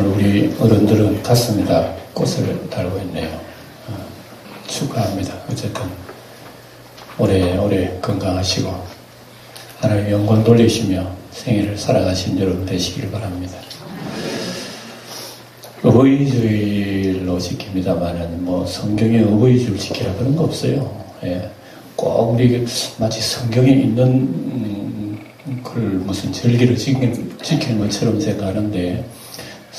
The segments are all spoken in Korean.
오늘 우리 어른들은 가슴에다 꽃을 달고 있네요. 어, 축하합니다. 어쨌든 오래오래 건강하시고 하나님 영광 돌리시며 생일을 살아가신 여러분 되시길 바랍니다. 어버이주일로 지킵니다만은 뭐 성경에 어버이주일 지키라 그런 거 없어요. 예. 꼭 우리 마치 성경에 있는 음, 그 무슨 절기를 지키는 것처럼 생각하는데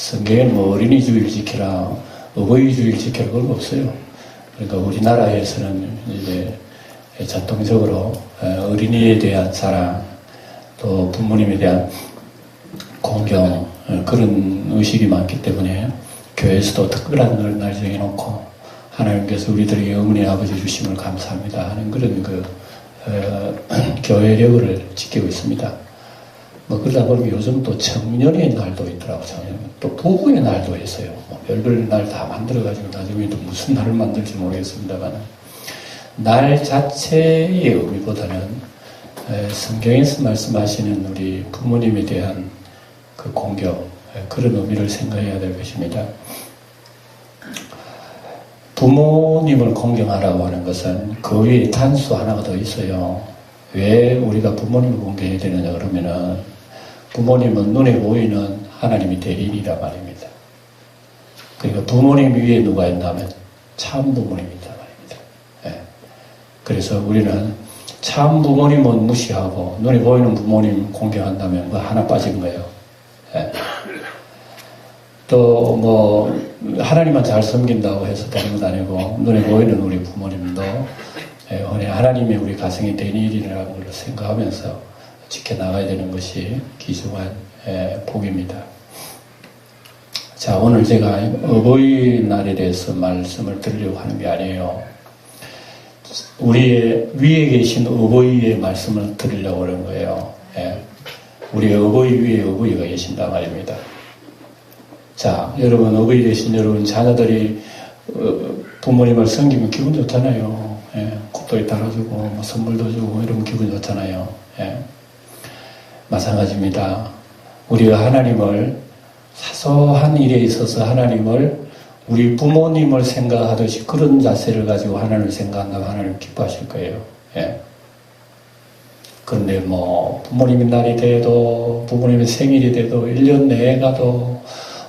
성경에는 뭐 어린이 주일 지키라 어버이 주일 지키라 그런 거 없어요. 그러니까 우리나라에서는 이제 전통적으로 어린이에 대한 사랑 또 부모님에 대한 공경 그런 의식이 많기 때문에 교회에서도 특별한 날 정해놓고 하나님께서 우리들에게 어머니 아버지 주심을 감사합니다 하는 그런 그 어, 교회력을 지키고 있습니다. 뭐 그러다 보면 요즘 또 청년의 날도 있더라고요. 청년. 또 부부의 날도 있어요. 뭐 별별 날 다 만들어가지고 나중에 또 무슨 날을 만들지 모르겠습니다만 날 자체의 의미보다는 성경에서 말씀하시는 우리 부모님에 대한 그 공격 그런 의미를 생각해야 될 것입니다. 부모님을 공경하라고 하는 것은 그 위에 단수 하나가 더 있어요. 왜 우리가 부모님을 공경해야 되느냐 그러면은 부모님은 눈에 보이는 하나님이 대리인이라 말입니다. 그러니까 부모님 위에 누가 있나면 참 부모님이다 말입니다. 예. 그래서 우리는 참 부모님은 무시하고 눈에 보이는 부모님 공경한다면 그 하나 빠진 거예요. 예. 또뭐 하나님만 잘 섬긴다고 해서 되는 건 아니고 눈에 보이는 우리 부모님도 예, 하나님의 우리 가정의 대리인이라는 걸 생각하면서 지켜나가야 되는 것이 귀중한 예, 복입니다. 자, 오늘 제가 어버이날에 대해서 말씀을 드리려고 하는 게 아니에요. 우리 위에 계신 어버이의 말씀을 드리려고 하는 거예요. 예. 우리 어버이 위에 어버이가 계신다 말입니다. 자, 여러분, 어버이 되신 여러분, 자녀들이 어, 부모님을 섬기면 기분 좋잖아요. 예, 꽃도 달아주고, 뭐 선물도 주고, 이러면 기분 좋잖아요. 예. 마찬가지입니다. 우리가 하나님을 사소한 일에 있어서 하나님을 우리 부모님을 생각하듯이 그런 자세를 가지고 하나님을 생각한다면 하나님 기뻐하실 거예요. 예. 그런데 뭐 부모님의 날이 돼도 부모님의 생일이 돼도 1년 내에 가도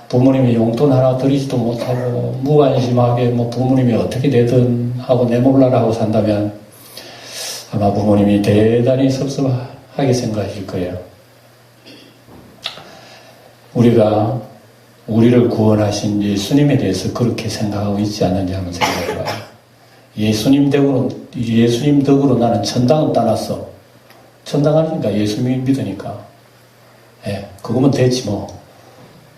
부모님이 용돈 하나 드리지도 못하고 무관심하게 뭐 부모님이 어떻게 되든 하고 내몰라라 하고 산다면 아마 부모님이 대단히 섭섭하게 생각하실 거예요. 우리가 우리를 구원하신 예수님에 대해서 그렇게 생각하고 있지 않는지 한번 생각해 봐요. 예수님 덕으로, 예수님 덕으로 나는 천당은 따놨어. 천당 하니까 예수님 믿으니까. 예, 그거면 됐지 뭐.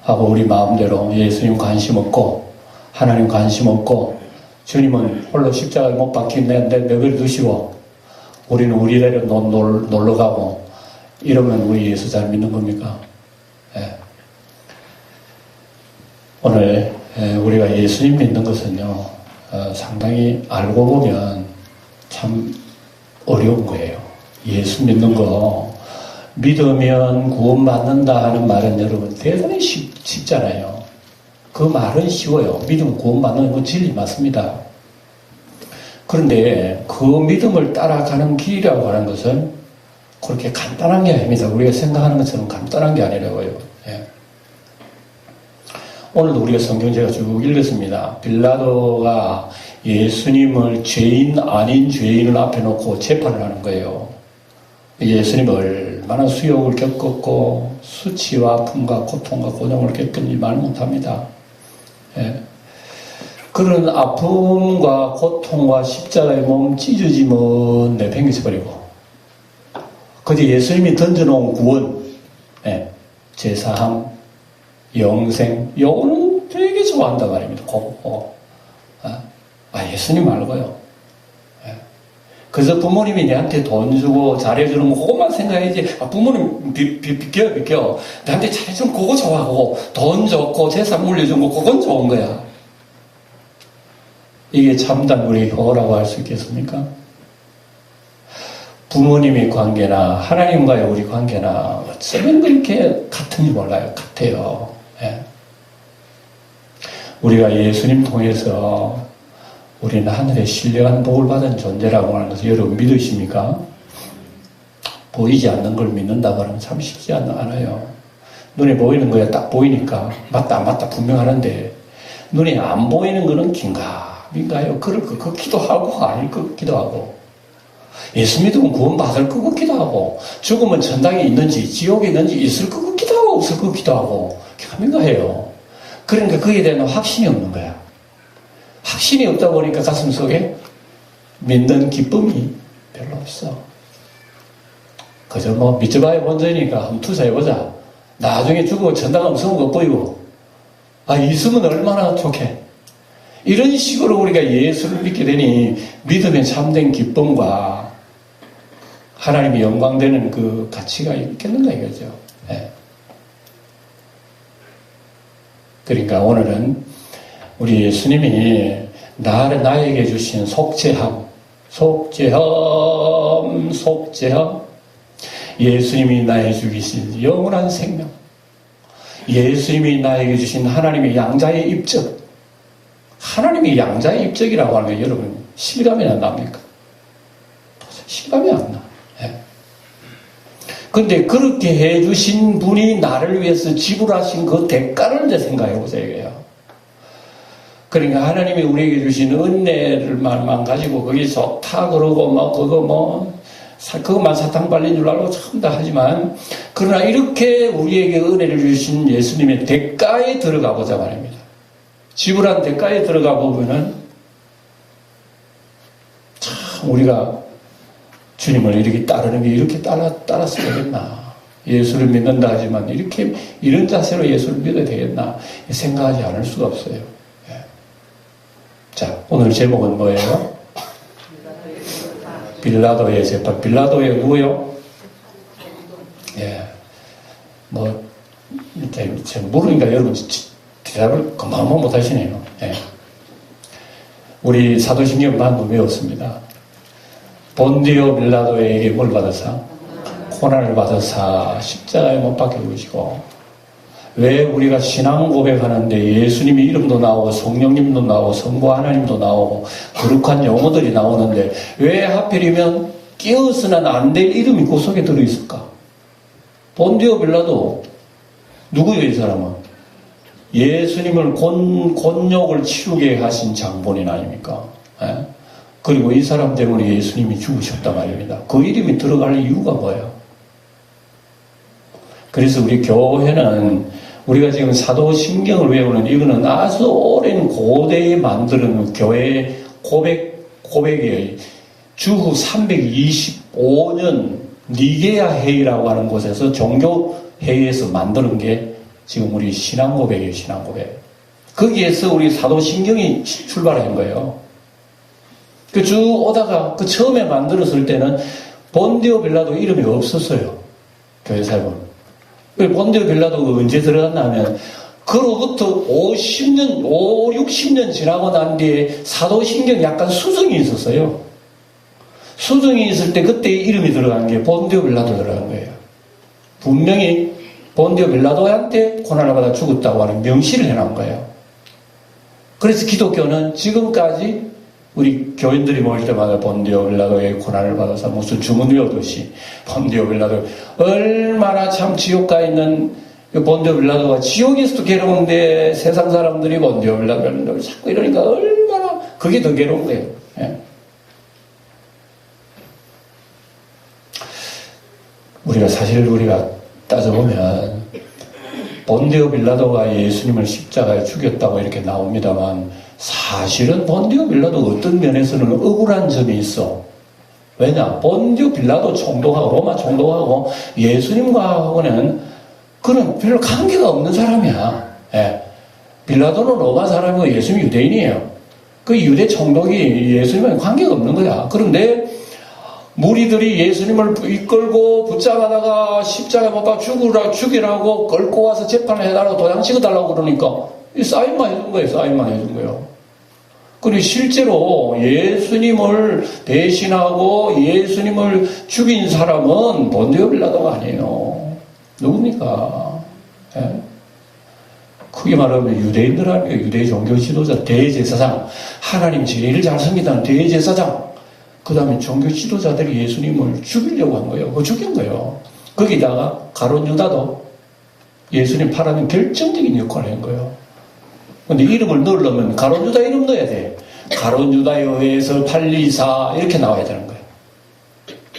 하고 우리 마음대로 예수님 관심 없고 하나님 관심 없고 주님은 홀로 십자가에 못 박힌 내, 내 내버려 두시고 우리는 우리대로 놀, 놀러 가고 이러면 우리 예수 잘 믿는 겁니까? 예. 오늘 예, 우리가 예수님 믿는 것은요 어, 상당히 알고 보면 참 어려운 거예요. 예수 믿는 거 믿으면 구원받는다 하는 말은 여러분 대단히 쉽, 쉽잖아요. 그 말은 쉬워요. 믿으면 구원받는 건 진리 맞습니다. 그런데 그 믿음을 따라가는 길이라고 하는 것은 그렇게 간단한 게 아닙니다. 우리가 생각하는 것처럼 간단한 게 아니라고요. 예. 오늘도 우리가 성경 제가 쭉 읽었습니다. 빌라도가 예수님을 죄인 아닌 죄인을 앞에 놓고 재판을 하는 거예요. 예수님을 얼마나 수욕을 겪었고 수치와 아픔과 고통과 고통을 겪은지 말 못합니다. 예. 그런 아픔과 고통과 십자가의 몸 찢어지면 내팽개쳐 버리고 그저 예수님이 던져놓은 구원, 예. 제사함, 영생, 영혼은 되게 좋아한단 말입니다. 고, 고. 아, 아 예수님 말고요. 그래서 부모님이 내한테 돈 주고 잘해주는 거 그것만 생각해야지 아, 부모님 비, 비, 비껴 비껴 나한테 잘해주면 그거 좋아하고 돈 좋고 재산 물려준 거 그건 좋은 거야 이게 참담 우리 효라고 할 수 있겠습니까? 부모님의 관계나 하나님과의 우리 관계나 어쩌면 그렇게 같은지 몰라요 같아요 예. 우리가 예수님 통해서 우리는 하늘의 신령한 복을 받은 존재라고 하는 것을 여러분 믿으십니까? 보이지 않는 걸 믿는다고 하면 참 쉽지 않- 않아요. 눈에 보이는 거야 딱 보이니까 맞다 안 맞다 분명하는데 눈에 안 보이는 거는 긴가민가요? 그럴 것 같기도 하고 아닐 것 같기도 하고 예수 믿으면 구원 받을 것 같기도 하고 죽으면 천당에 있는지 지옥에 있는지 있을 것 같기도 하고 없을 것 같기도 하고 긴가민가해요. 그러니까 거기에 대한 확신이 없는 거야. 확신이 없다 보니까 가슴 속에 믿는 기쁨이 별로 없어. 그저 뭐 믿어봐야 먼저니까 한번 투자해보자. 나중에 천당 없으면 것 보이고, 아, 있으면 얼마나 좋게. 이런 식으로 우리가 예수를 믿게 되니 믿음의 참된 기쁨과 하나님의 영광되는 그 가치가 있겠는가 이거죠. 예. 그러니까 오늘은 우리 예수님이 나를 나에게 주신 속죄함, 속죄함, 속죄함, 예수님이 나에게 주신 영원한 생명, 예수님이 나에게 주신 하나님의 양자의 입적, 하나님의 양자의 입적이라고 하는 게 여러분 실감이 안 납니까? 실감이 안 나. 예. 근데 그렇게 해주신 분이 나를 위해서 지불하신 그 대가를 이제 생각해 보세요. 그러니까 하나님이 우리에게 주신 은혜를만 가지고 거기 좋다 그러고 뭐 그거 뭐 사- 그것만 사탕 발린 줄 알고 참다 하지만 그러나 이렇게 우리에게 은혜를 주신 예수님의 대가에 들어가 보자 말입니다. 지불한 대가에 들어가 보면은 참 우리가 주님을 이렇게 따르는 게 이렇게 따라 따랐어야 되겠나? 예수를 믿는다 하지만 이렇게 이런 자세로 예수를 믿어야 되겠나? 생각하지 않을 수가 없어요. 예. 자, 오늘 제목은 뭐예요? 빌라도의 재판. 빌라도의 누구요? 예. 뭐, 제가 물으니까 여러분 지- 대답을 금방 못 하시네요. 예. 우리 사도신경 반도 외웠습니다. 본디오 빌라도에게 뭘 받아서? 고난을 받아서 십자가에 못 박혀 죽으시고, 왜 우리가 신앙 고백하는데 예수님의 이름도 나오고 성령님도 나오고 성부 하나님도 나오고 거룩한 용어들이 나오는데 왜 하필이면 끼어서는 안 될 이름이 그 속에 들어있을까? 본디오 빌라도 누구예요 이 사람은? 예수님을 곤, 곤욕을 치르게 하신 장본인 아닙니까? 예? 그리고 이 사람 때문에 예수님이 죽으셨단 말입니다. 그 이름이 들어갈 이유가 뭐예요? 그래서 우리 교회는 우리가 지금 사도신경을 외우는 이거는 아주 오랜 고대에 만드는 교회 고백, 고백이에요. 주후 325년 니게야 회의라고 하는 곳에서 종교 회의에서 만드는 게 지금 우리 신앙 고백이에요, 신앙 고백. 거기에서 우리 사도신경이 출발한 거예요. 그 쭉 오다가 그 처음에 만들었을 때는 본디오 빌라도 이름이 없었어요. 교회. 그 본디오 빌라도가 언제 들어갔냐면 그로부터 50년, 5, 60년 지나고 난 뒤에 사도신경 약간 수정이 있었어요. 수정이 있을 때 그때 이름이 들어간 게 본디오 빌라도 들어간 거예요. 분명히 본디오 빌라도한테 고난을 받아 죽었다고 하는 명시를 해놓은 거예요. 그래서 기독교는 지금까지 우리 교인들이 모일 때마다 본디오 빌라도의 고난을 받아서 무슨 주문 외우듯이 본디오 빌라도 얼마나 참 지옥 가 있는 이 본디오 빌라도가 지옥에서도 괴로운데 세상 사람들이 본디오 빌라도를 자꾸 이러니까 얼마나 그게 더 괴로운 거예요. 예. 우리가 사실 우리가 따져보면 본디오 빌라도가 예수님을 십자가에 죽였다고 이렇게 나옵니다만 사실은 본디오 빌라도 어떤 면에서는 억울한 점이 있어. 왜냐? 본디오 빌라도 총독하고 로마 총독하고 예수님과는 그런 별로 관계가 없는 사람이야. 예. 빌라도는 로마 사람이고 예수님 유대인이에요. 그 유대 총독이 예수님과 관계가 없는 거야. 그런데 무리들이 예수님을 이끌고 붙잡아다가 십자가에 못 박아 죽으라, 죽이라고 끌고 와서 재판을 해달라고 도장 찍어달라고 그러니까 이 사인만 해준 거예요, 사인만 해준 거예요. 그리고 실제로 예수님을 대신하고 예수님을 죽인 사람은 본디오 빌라도가 아니에요. 누굽니까? 예? 크게 말하면 유대인들 아니에요. 유대 종교 지도자, 대제사장. 하나님 제일 잘 섬기다는 대제사장. 그 다음에 종교 지도자들이 예수님을 죽이려고 한 거예요. 그 죽인 거예요. 거기다가 가론 유다도 예수님 팔아는 결정적인 역할을 한 거예요. 근데 이름을 넣으려면 가론 유다 이름 넣어야 돼. 가론 유다에 의해서 팔리사 이렇게 나와야 되는 거예요.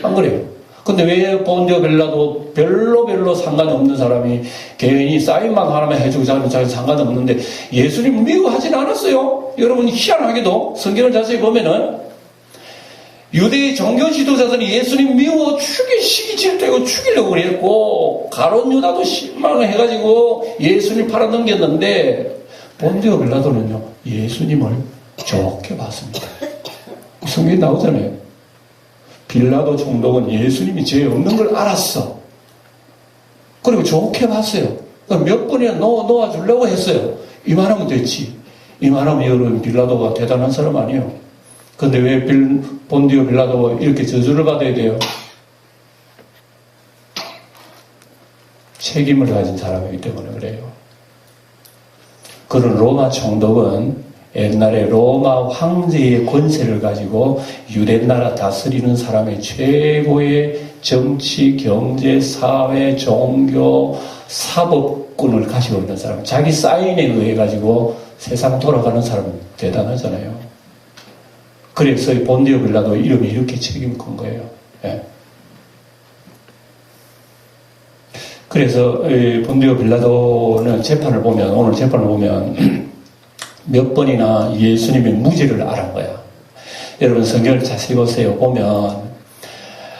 안 그래요? 근데 왜 본디오 벨라도 별로 별로 상관없는 사람이 개인이 사인만 하나만 해주고 자기는 자기 상관없는데 예수님 미워하진 않았어요. 여러분 희한하게도 성경을 자세히 보면은 유대의 종교 지도자들이 예수님 미워 죽이 시기 질투고 죽이려고 그랬고 가론 유다도 실망을 해가지고 예수님 팔아넘겼는데 본디오 빌라도는요 예수님을 좋게 봤습니다. 성경에 나오잖아요. 빌라도 총독은 예수님이 죄 없는 걸 알았어. 그리고 좋게 봤어요. 몇 번이나 놓아, 놓아주려고 했어요. 이만하면 됐지. 이만하면 여러분 빌라도가 대단한 사람 아니에요. 근데 왜 빌, 본디오 빌라도가 이렇게 저주를 받아야 돼요? 책임을 가진 사람이기 때문에 그래요. 그런 로마 총독은 옛날에 로마 황제의 권세를 가지고 유대 나라 다스리는 사람의 최고의 정치, 경제, 사회, 종교, 사법권을 가지고 있는 사람. 자기 사인에 의해 가지고 세상 돌아가는 사람은 대단하잖아요. 그래서 본디오 빌라도 이름이 이렇게 책임을 건 거예요. 그래서 본디오 빌라도는 재판을 보면 오늘 재판을 보면 몇 번이나 예수님의 무죄를 알은 거야. 여러분 성경을 자세히 보세요. 보면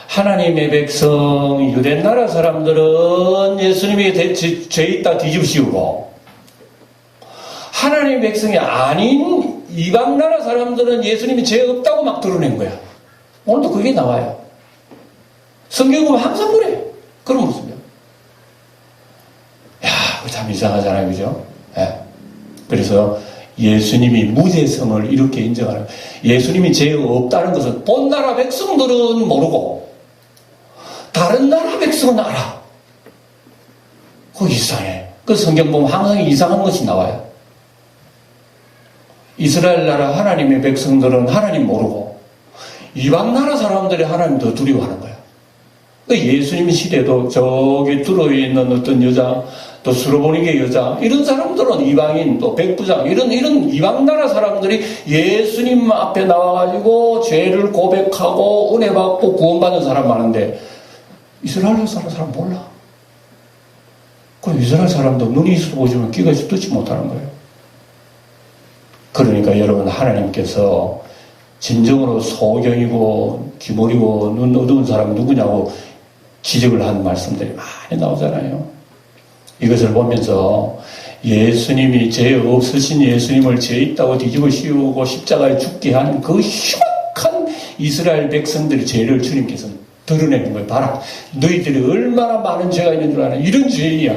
하나님의 백성 유대 나라 사람들은 예수님이 죄 있다 뒤집으시고 하나님의 백성이 아닌 이방 나라 사람들은 예수님이 죄 없다고 막 드러낸 거야. 오늘도 그게 나와요. 성경 보면 항상 그래. 그런 모습이야. 야, 참 이상하잖아요. 그죠? 예. 그래서 예수님이 무죄성을 이렇게 인정하는 예수님이 죄 없다는 것은 본 나라 백성들은 모르고 다른 나라 백성은 알아. 그 이상해. 그 성경 보면 항상 이상한 것이 나와요. 이스라엘 나라 하나님의 백성들은 하나님 모르고 이방 나라 사람들이 하나님 더 두려워하는 거야. 그 예수님 시대도 저기 들어있는 어떤 여자, 또 수로보니게 여자, 이런 사람들은 이방인, 또 백부장, 이런, 이런 이방 나라 사람들이 예수님 앞에 나와가지고 죄를 고백하고 은혜 받고 구원받는 사람 많은데, 이스라엘 사람, 사람 몰라. 그 이스라엘 사람도 눈이 있어 보지만 귀가 있어 듣지 못하는 거예요. 그러니까 여러분, 하나님께서 진정으로 소경이고, 기몰이고, 눈 어두운 사람이 누구냐고 지적을 한 말씀들이 많이 나오잖아요. 이것을 보면서 예수님이 죄 없으신 예수님을 죄 있다고 뒤집어 씌우고 십자가에 죽게 한 그 흉악한 이스라엘 백성들의 죄를 주님께서 드러내는 거예요. 봐라. 너희들이 얼마나 많은 죄가 있는 줄 아나. 이런 죄인이야.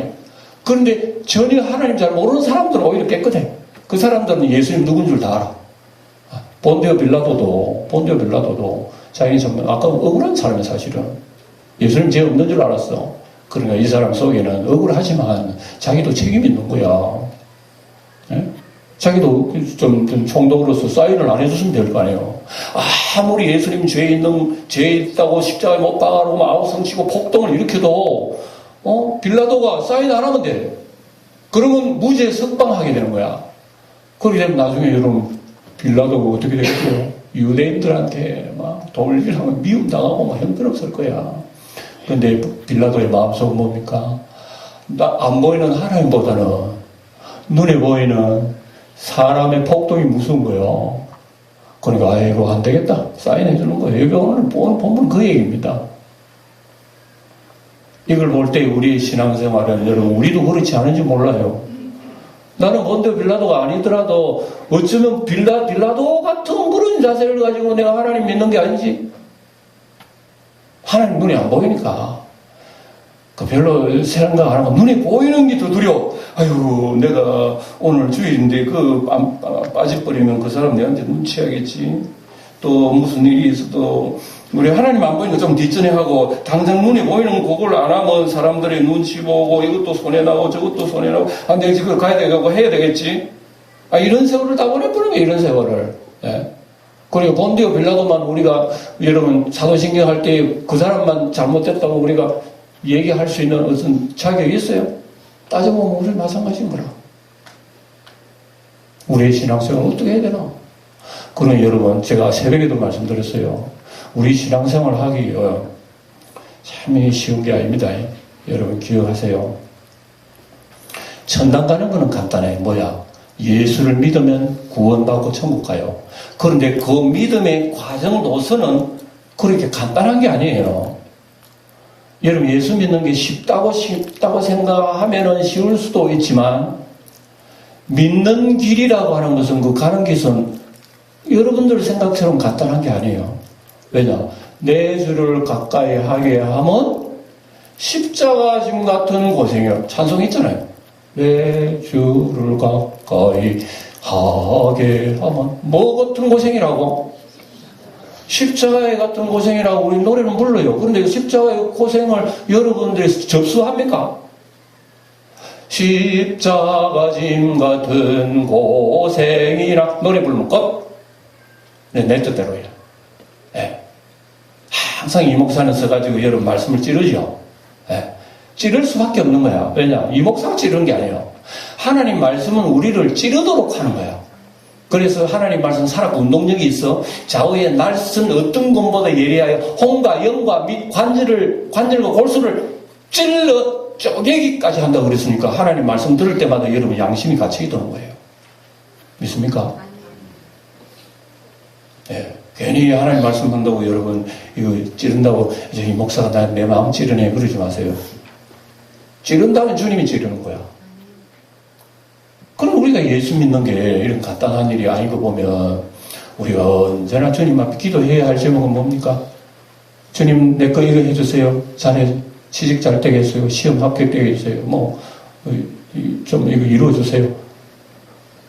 그런데 전혀 하나님 잘 모르는 사람들은 오히려 깨끗해. 그 사람들은 예수님 누군 줄 다 알아. 본데오 빌라도도, 본데오 빌라도도 자기는 정말 아까 억울한 사람이 사실은. 예수님 죄 없는 줄 알았어. 그러니까 이 사람 속에는 억울하지만 자기도 책임 있는 거야. 예? 자기도 좀, 좀 총독으로서 사인을 안 해줬으면 될 거 아니에요. 아무리 예수님 죄 있는, 죄 있다고 십자가에 못 박아놓고 아우성 치고 폭동을 일으켜도, 어? 빌라도가 사인 안 하면 돼. 그러면 무죄 석방하게 되는 거야. 그렇게 되면 나중에 여러분, 빌라도가 어떻게 되겠어요? 유대인들한테 막 돌리려면 미움당하고 막 형편없을 거야. 근데 빌라도의 마음속은 뭡니까? 나안 보이는 하나님보다는 눈에 보이는 사람의 폭동이 무서운 거예요. 그러니까 아이고 안 되겠다 사인해 주는 거예요. 여기 오늘 본문 그 얘기입니다. 이걸 볼 때 우리의 신앙생활은 여러분 우리도 그렇지 않은지 몰라요. 나는 먼저 빌라도가 아니더라도 어쩌면 빌라 빌라도 같은 그런 자세를 가지고 내가 하나님 믿는 게 아니지. 하나님 눈이 안 보이니까. 그 별로 생각 안 하고 눈에 보이는 게 더 두려워. 아유, 내가 오늘 주일인데 그 빠져버리면 그 사람 내한테 눈치하겠지. 또 무슨 일이 있어도 우리 하나님 안 보이는 거 좀 뒷전에 하고 당장 눈에 보이는 그걸 안 하면 사람들이 눈치 보고 이것도 손해 나고 저것도 손해 나고 아 내가 지금 가야 되고 해야 되겠지 아 이런 세월을 다 보내버리면 이런 세월을 예. 그리고 본디오 빌라도만 우리가 여러분 사도신경 할 때 그 사람만 잘못됐다고 우리가 얘기할 수 있는 어떤 자격이 있어요? 따져보면 우리 마찬가지인 거라. 우리의 신앙생활 어떻게 해야 되나? 그러니 여러분 제가 새벽에도 말씀드렸어요. 우리 신앙생활 하기 어, 참 쉬운 게 아닙니다. 여러분 기억하세요. 천당 가는 거는 간단해. 뭐야? 예수를 믿으면 구원받고 천국 가요. 그런데 그 믿음의 과정 노선은 그렇게 간단한 게 아니에요. 여러분 예수 믿는 게 쉽다고 쉽다고 생각하면은 쉬울 수도 있지만 믿는 길이라고 하는 것은 그 가는 길은 여러분들 생각처럼 간단한 게 아니에요. 왜냐? 내 주를 가까이 하게 하면 십자가 짐 같은 고생이요. 찬송 있잖아요. 내 주를 가까이 하게 하면 뭐 같은 고생이라고? 십자가의 같은 고생이라고 우리 노래는 불러요. 그런데 십자가의 고생을 여러분들이 접수합니까? 십자가 짐 같은 고생이라 노래 부르면 끝. 네, 내 뜻대로요. 네. 항상 이 목사는 써가지고 여러분 말씀을 찌르죠. 네. 찌를 수밖에 없는 거야. 왜냐? 이 목사가 찌르는 게 아니에요. 하나님 말씀은 우리를 찌르도록 하는 거야. 그래서 하나님 말씀 살았고 운동력이 있어 좌우의 날선 어떤 것보다 예리하여 홍과 영과 및 관절을 관절과 골수를 찔러 쪼개기까지 한다고 그랬으니까 하나님 말씀 들을 때마다 여러분 양심이 갇히게 되는 거예요. 믿습니까? 예. 괜히 하나님 말씀 한다고 여러분 이거 찌른다고 이 목사가 나, 내 마음 찌르네 그러지 마세요. 찌른다면 주님이 찌르는 거야. 우리가 예수 믿는 게 이런 간단한 일이 아니고 보면 우리가 언제나 주님 앞에 기도해야 할 제목은 뭡니까? 주님 내 거 이거 해주세요. 자네 취직 잘 해주세요. 시험 합격되게 해주세요. 뭐 좀 이거 이루어주세요.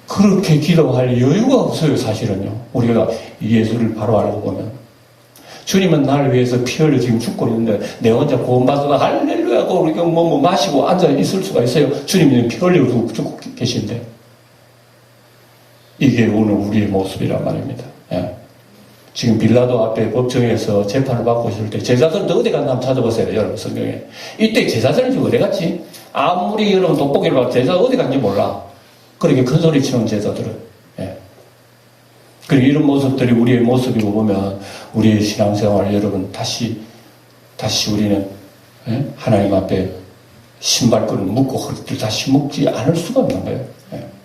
그렇게 기도할 여유가 없어요, 사실은요. 우리가 예수를 바로 알고 보면. 주님은 나를 위해서 피 흘려 지금 죽고 있는데 내 혼자 구원받아서 할렐루야 하고 뭐, 뭐 마시고 앉아 있을 수가 있어요. 주님은 피 흘리고 죽고 계신데. 이게 오늘 우리의 모습이란 말입니다. 예. 지금 빌라도 앞에 법정에서 재판을 받고 있을 때 제자들은 어디 갔나 한번 찾아보세요. 여러분 성경에. 이때 제자들은 지금 어디 갔지? 아무리 여러분 돋보기를 봐도 제자 어디 갔는지 몰라. 그렇게 큰 소리 치는 제자들은. 예. 그리고 이런 모습들이 우리의 모습이고 보면 우리의 신앙생활 여러분 다시 다시 우리는 예? 하나님 앞에 신발끈을 묶고 허리를 다시 묶지 않을 수가 없는 거예요. 예.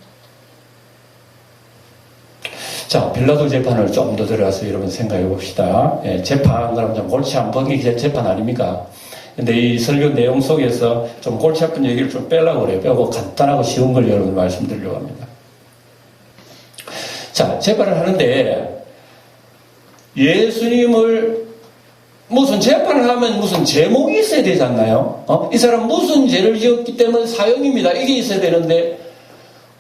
자, 빌라도 재판을 좀 더 들어가서 여러분 생각해 봅시다. 예, 재판, 그럼 좀 골치 아픈 게 재판 아닙니까? 근데 이 설교 내용 속에서 좀 골치 아픈 얘기를 좀 빼려고 그래요. 빼고 간단하고 쉬운 걸 여러분 말씀드리려고 합니다. 자, 재판을 하는데 예수님을 무슨 재판을 하면 무슨 제목이 있어야 되지 않나요? 어? 이 사람 무슨 죄를 지었기 때문에 사형입니다. 이게 있어야 되는데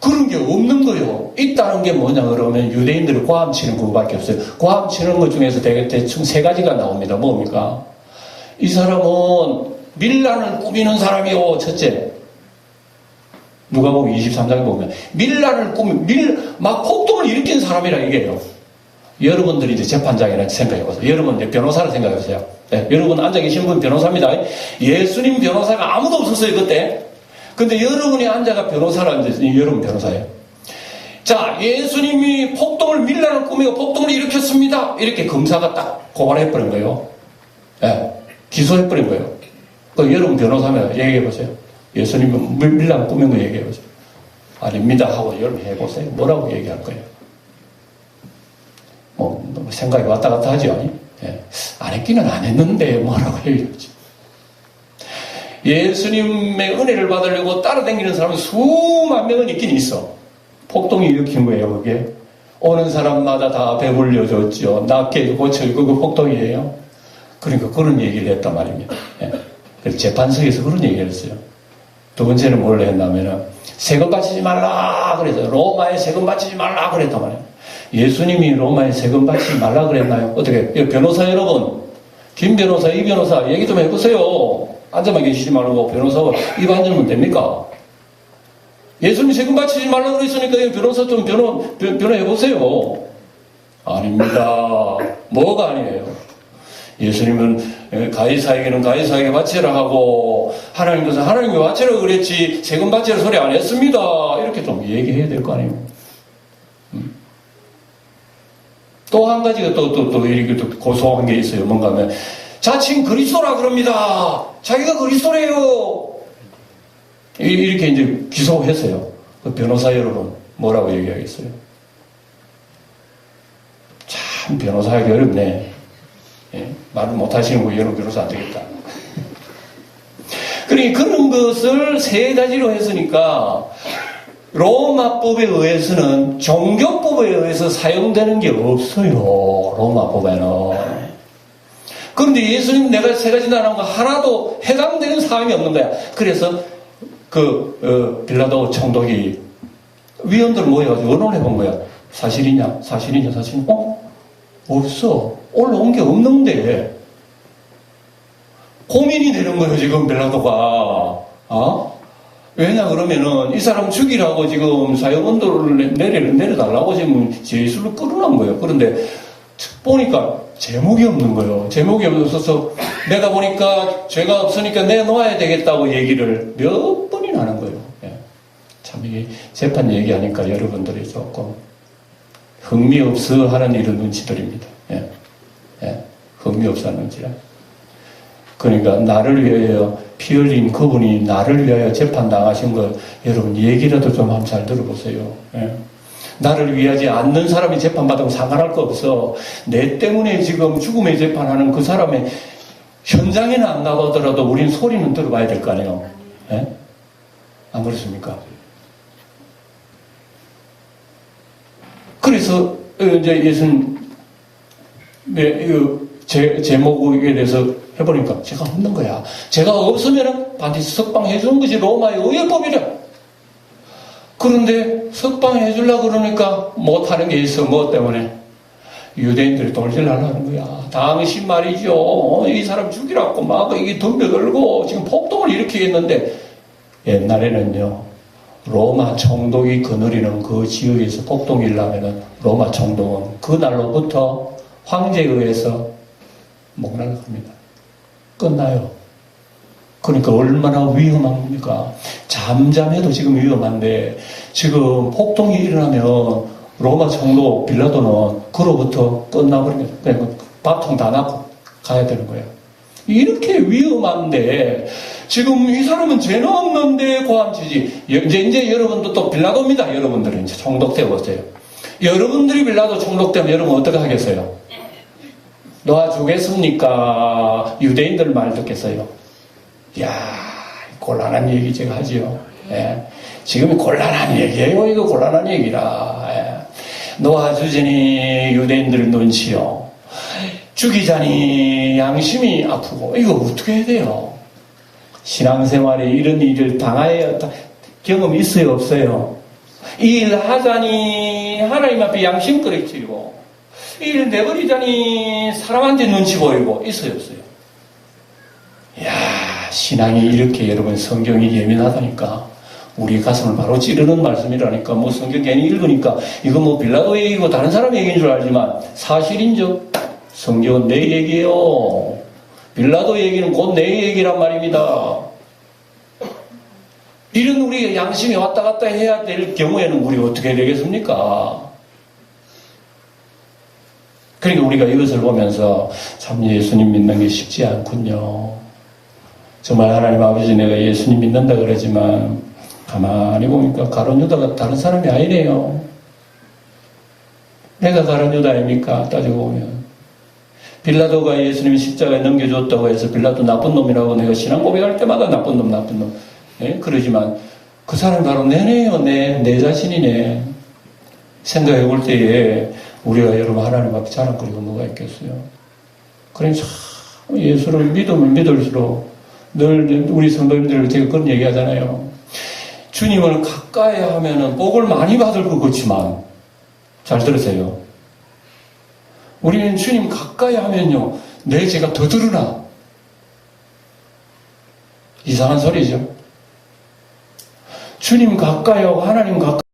그런 게 없는 거요. 있다는 게 뭐냐 그러면 유대인들이 고함 치는 그거밖에 없어요. 고함 치는 것 중에서 대충 세 가지가 나옵니다. 뭡니까? 이 사람은 밀란을 꾸미는 사람이요. 첫째. 누가 보면 23장에 보면 밀란을 꾸미 밀 막 폭동을 일으킨 사람이라 이게요. 여러분들이 이제 재판장이라 생각해 보세요. 여러분 이제 변호사를 생각해 보세요. 네, 여러분 앉아 계신 분 변호사입니다. 예수님 변호사가 아무도 없었어요 그때. 근데 여러분이 앉아가 변호사라 이제 여러분 변호사예요. 자, 예수님이 폭동을 밀란을 꾸미고 폭동을 일으켰습니다. 이렇게 검사가 딱 고발해버린 거예요. 예, 기소해버린 거예요. 그 여러분 변호사면 얘기해보세요. 예수님은 밀란 꾸민 거 얘기해보세요. 아닙니다 하고 여러분 해보세요. 뭐라고 얘기할 거예요? 뭐, 뭐 생각이 왔다 갔다 하죠. 예. 안 했기는 안 했는데 뭐라고 얘기하지. 예수님의 은혜를 받으려고 따라다니는 사람은 수만 명은 있긴 있어. 폭동이 일으킨 거예요, 그게. 오는 사람마다 다 배불려 줬죠. 낫게 고쳐주고 그 폭동이에요. 그러니까 그런 얘기를 했단 말입니다. 예. 그래서 재판석에서 그런 얘기를 했어요. 두 번째는 뭘 했냐면은 세금 바치지 말라 그래서 로마에 세금 바치지 말라 그랬단 말이에요. 예수님이 로마에 세금 바치지 말라 그랬나요? 어떻게? 예, 변호사 여러분, 김 변호사, 이 변호사 얘기 좀 해보세요. 앉아만 계시지 말고 변호사와 입 앉으면 됩니까? 예수님 세금 바치지 말라 그랬으니까 이 변호사 좀 변호, 변, 변호해보세요. 아닙니다. 뭐가 아니에요? 예수님은 가이사에게는 가이사에게 바치라 하고 하나님께서 하나님께 바치라 그랬지 세금 바치라 소리 안 했습니다. 이렇게 좀 얘기해야 될 거 아니에요. 음. 또한 가지가 또, 또, 또 이렇게 또 고소한 게 있어요. 뭔가 하면 자칭 그리스도라 그럽니다. 자기가 그리스도래요. 이- 이렇게 이제 기소했어요. 그 변호사 여러분 뭐라고 얘기하겠어요? 참 변호사하기 어렵네. 예? 말을 못하시는 거 여러 변호사 안 되겠다. 그러니까 그런 것을 세 가지로 했으니까 로마법에 의해서는 종교법에 의해서 사용되는 게 없어요. 로마법에는. 그런데 예수님 내가 세 가지 나눈 거 하나도 해당되는 사항이 없는 거야. 그래서 그 어, 빌라도 총독이 위원들 모여가지고 의논해 본 거야. 사실이냐? 사실이냐? 사실이냐? 어? 없어. 올라온 게 없는데. 고민이 되는 거예요, 지금 빌라도가. 어? 왜냐, 그러면은, 이 사람 죽이라고 지금 사형언도를 내려, 내려달라고 지금 제수를 끌어난 거예요. 그런데, 보니까 제목이 없는 거예요. 제목이 없어서 내가 보니까 죄가 없으니까 내놓아야 되겠다고 얘기를 몇 번이나 하는 거예요. 예. 참, 이게 재판 얘기하니까 여러분들이 조금 흥미 없어 하는 이런 눈치들입니다. 예. 예. 흥미 없어 하는 눈치라. 그러니까 나를 위하여 피 흘린 그분이 나를 위하여 재판 당하신 거 여러분 얘기라도 좀 한번 잘 들어보세요. 예. 나를 위하지 않는 사람이 재판받으면 상관할 거 없어. 내 때문에 지금 죽음의 재판하는 그 사람의 현장에는 안 나가더라도 우린 소리는 들어봐야 될 거 아니에요. 예? 안 그렇습니까? 그래서 어, 이제 예수님 네, 그 제, 제목에 대해서 해보니까 제가 없는 거야. 제가 없으면 반드시 석방해 주는 것이 로마의 의회법이래. 그런데 석방해 주려고 그러니까 못하는 게 있어. 뭐 때문에? 유대인들이 돌질하려는 거야. 당신 말이죠. 어, 이 사람 죽이라고 막 이게 덤벼들고 지금 폭동을 일으키겠는데 옛날에는요. 로마 총독이 거느리는 그 지역에서 폭동이 일어나면은 로마 총독은 그날로부터 황제에 의해서 목락합니다. 끝나요. 그러니까 얼마나 위험합니까? 잠잠해도 지금 위험한데 지금 폭동이 일어나면 로마 총독 빌라도는 그로부터 끝나버립니다. 그냥 밥통 다 놔고 가야 되는 거예요. 이렇게 위험한데 지금 이 사람은 죄는 없는데 고함치지. 이제 이제 여러분도 또 빌라도입니다. 여러분들은 이제 총독 오세요. 여러분들이 빌라도 총독 되면 여러분 어떻게 하겠어요? 놓아주겠습니까? 유대인들 말 듣겠어요? 이야, 곤란한 얘기 제가 하지요. 예. 지금 곤란한 얘기예요. 이거 곤란한 얘기라. 예. 놓아주자니 유대인들 눈치요. 죽이자니 양심이 아프고 이거 어떻게 해야 돼요? 신앙생활에 이런 일을 당하여 경험 있어요 없어요? 일 하자니 하나님 앞에 양심 끓이치고 일 내버리자니 사람한테 눈치 보이고 있어요 없어요? 야 신앙이 이렇게 여러분 성경이 예민하다니까 우리 가슴을 바로 찌르는 말씀이라니까 뭐 성경 괜히 읽으니까 이거 뭐 빌라도 얘기고 다른 사람 얘기인 줄 알지만 사실인즉 성경은 내 얘기예요. 빌라도 얘기는 곧 내 얘기란 말입니다. 이런 우리 양심이 왔다 갔다 해야 될 경우에는 우리 어떻게 되겠습니까? 그러니까 우리가 이것을 보면서 참 예수님 믿는 게 쉽지 않군요. 정말 하나님 아버지 내가 예수님 믿는다 그러지만 가만히 보니까 가론 유다가 다른 사람이 아니래요. 내가 가론 유다 아닙니까? 따지고 보면. 빌라도가 예수님이 십자가에 넘겨줬다고 해서 빌라도 나쁜 놈이라고 내가 신앙 고백할 때마다 나쁜 놈, 나쁜 놈. 예? 그러지만 그 사람이 바로 내네요, 내, 내 자신이네. 생각해 볼 때에 우리가 여러분 하나님 앞에 자랑거리가 뭐가 있겠어요? 그러니 참 예수를 믿으면 믿을수록 늘 우리 성도님들 제가 그런 얘기 하잖아요. 주님을 가까이 하면은 복을 많이 받을 것 같지만 잘 들으세요. 우리는 주님 가까이 하면요, 내 죄가 더 드러나. 이상한 소리죠. 주님 가까이 하고 하나님 가까이